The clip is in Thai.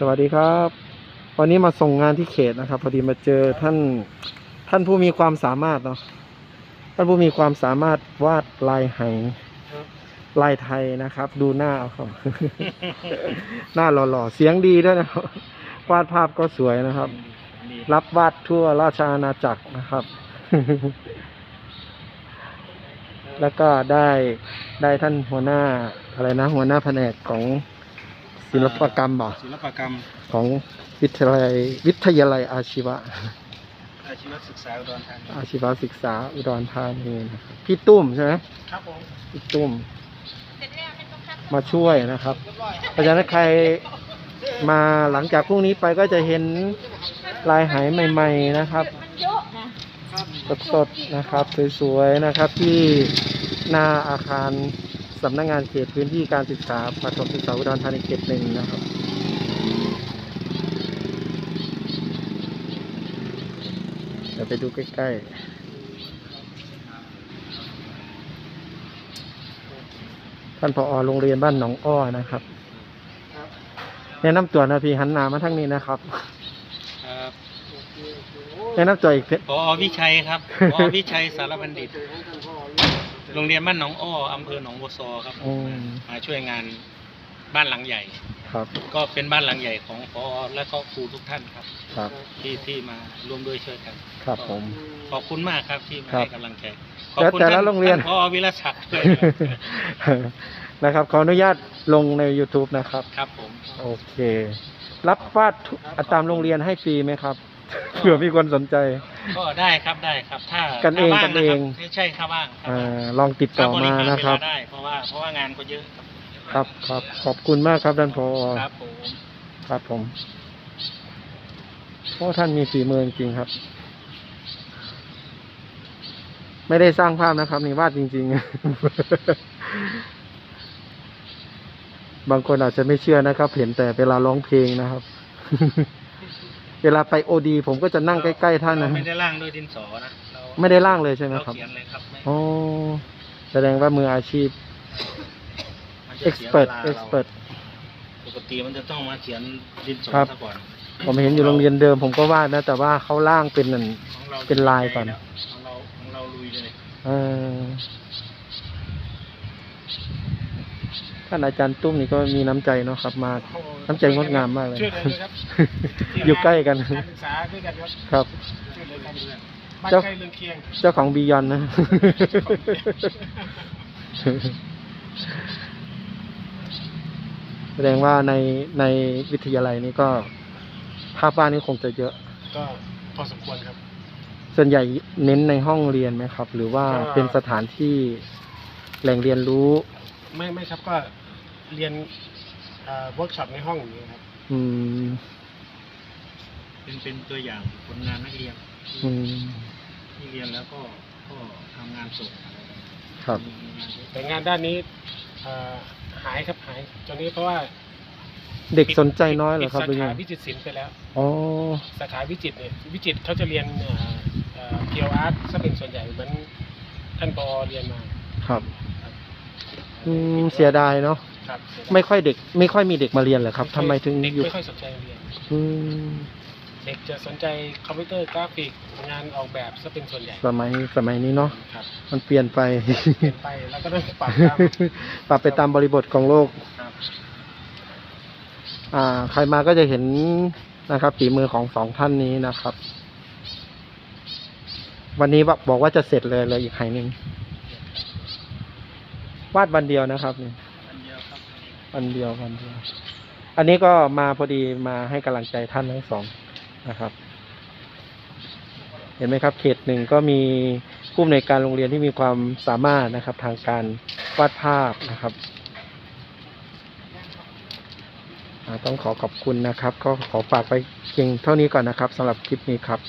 สวัสดีครับ วันนี้มาส่งงานที่เขตนะครับ พอดีมาเจอท่านท่านผู้มีความสามารถเนาะท่านผู้มีความสามารถวาดลายไหลายไทยนะครับ ดูหน้าเอาครับหน้าหล่อๆเสียงดีด้วยนะครับวาดภาพก็สวยนะครับ รับวาดทั่วราชอาณาจักรนะครับ แล้วก็ได้ได้ท่านหัวหน้าอะไรนะ หัวหน้าแผนกของ ศิลปกรรมบ่ศิลปกรรมของวิทยาลัยวิทยาลัยอาชีวะ อาชีวศึกษาอุดรธานีอาชีวศึกษาอุดรธานีนะครับพี่ตุ้มใช่ไหมครับผมพี่ตุ้ม มาช่วยนะครับ เพราะฉะนั้นใครมาหลังจากพรุ่งนี้ไปก็จะเห็นลายไหายใหม่ ๆนะครับ มันเยอะนะสดๆนะครับสวยๆนะครับที่หน้าอาคาร สำนักงานเขตพื้นที่การศึกษาประถมศึกษาอุดรธานีเขตหนึ่งนะครับเดี๋ยวไปดูใกล้ๆท่านผอโรงเรียนบ้านหนองอ้อนะครับแนะนำตัวนะพี่หันหน้ามาทั้งนี้นะครับครับแนะนำตัวอีกเพพอวิชัยครับพอวิชัยสารบัณฑิต โรงเรียนบ้านหนองอ้ออำเภอหนองบัวซอครับอืมมาช่วยงานบ้านหลังใหญ่ ครับก็เป็นบ้านหลังใหญ่ของพอและก็ครูทุกท่านครับ ครับที่ที่มาร่วมด้วยช่วยกัน ครับผม ขอบคุณมากครับที่มาครับให้กำลังใจแล้วแต่ละโรงเรียนพอวิรศักดิ์ด้วยนะครับขออนุญาตลงใน YouTube นะครับ ครับผม โอเค รับวาดทุอะตามโรงเรียนให้ฟรีไหมครับ เผื่อมีคนสนใจ ก็ได้ครับได้ครับ ถ้ากันเองถ้าว่างกันเองะครับใช่ถ้าว่างครับอ่าลองติดต่อมาถ้บหนะครับเวลาได้เพราะว่าเพราะว่างานก็เยอะครับครับครับขอบคุณมากครับท่านพอครับผม ครับผมเพราะท่านมีฝีมือจริงๆครับ ไม่ได้สร้างภาพนะครับนี่วาดจริง ๆ บางคนอาจจะไม่เชื่อนะครับ เห็นแต่เวลาร้องเพลงนะครับ เวลาไปโอดีผมก็จะนั่งใกล้ๆท่านนะเราไม่ได้ร่างด้วยดินสอนะเราไม่ได้ล่างเลยใช่ไหมเราครับเขียนเลยครับไม่อ๋อแสดงว่ามืออาชีพ มันจะเสียเว expert ลาเรา expert ปกติมันจะต้องมาเขียนดินสอครับ ซะก่อนผมเห็นอยู่โรงเรียนเดิมผมก็วาดนะ แต่ว่าเขาล่างเป็นนั่น ของเราเป็นลายก่อน ของเราของเราลุยเลยเออ ท่านอาจารย์ตุ้มนี่ก็มีน้ำใจเนาะครับ มา น้ำใจงดงามมากเลย ช่วยเลยนะครับอยู่ใกล้กันการศึกษาด้วยกันครับครับ ช่วยเลยกันบ้านเจ้า ใกล้เรือนเคียง เจ้าของบียอนนะ แสดงว่าในในวิทยาลัยนี้ก็ภาพวาดนี่คงจะเยอะ ก็พอสมควรครับ ส่วนใหญ่เน้นในห้องเรียนไหมครับ หรือว่าก็ เป็นสถานที่แหล่งเรียนรู้ ไม่ไม่ครับก็เรียนเวิร์กช็อปในห้องอย่างนี้ยครับ อืมเป็นเป็นตัวอย่างผลงานนักเรียนอืมที่เรียนแล้วก็ก็ทำงานส่งครับ มีงานเยอะแต่งานด้านนี้เอ่อหายครับหายตอนนี้เพราะว่าเด็กสนใจน้อยเหรอครับปิหดรือสาไงขาวิจิตรศิลป์ไปแล้ว อ๋อ สาขาวิจิตรเนี่ยวิจิตรเขาจะเรียนเพียวอาร์ตซะเป็นส่วนใหญ่เหมือนท่านปอเรียนมา ครับ อืมเสียดายเนาะครับไม่ค่อยเด็ก ไม่ค่อยมีเด็กมาเรียนเหรอครับทำไมถึงเด็กอยู่ไม่ค่อยสนใจเรียนอืมเด็กจะสนใจคอมพิวเตอร์กราฟิกงานออกแบบซะเป็นส่วนใหญ่สมัยสมัยนี้เนาะครับมันเปลี่ยนไป เปลี่ยนไปแล้วก็ต้องปรับตาม ปรับไปตามบริบทของโลก ครับ อ่า ใครมาก็จะเห็นนะครับฝีมือของสองท่านนี้นะครับ วันนี้บอกบอกว่าจะเสร็จเลยเลยอีกไห่หนึ่ง วาดวันเดียวนะครับนี่อันเดียวครับวันเดียววันเดียว อันนี้ก็มาพอดีมาให้กำลังใจท่านทั้งสองนะครับ เห็นไหมครับ เขตหนึ่งก็มีผู้อำนวยการโรงเรียนที่มีความสามารถนะครับ ทางการวาดภาพนะครับอ่าต้องขอขอบคุณนะครับ ก็ขอฝากไปเพียงเท่านี้ก่อนนะครับสำหรับคลิปนี้ครับ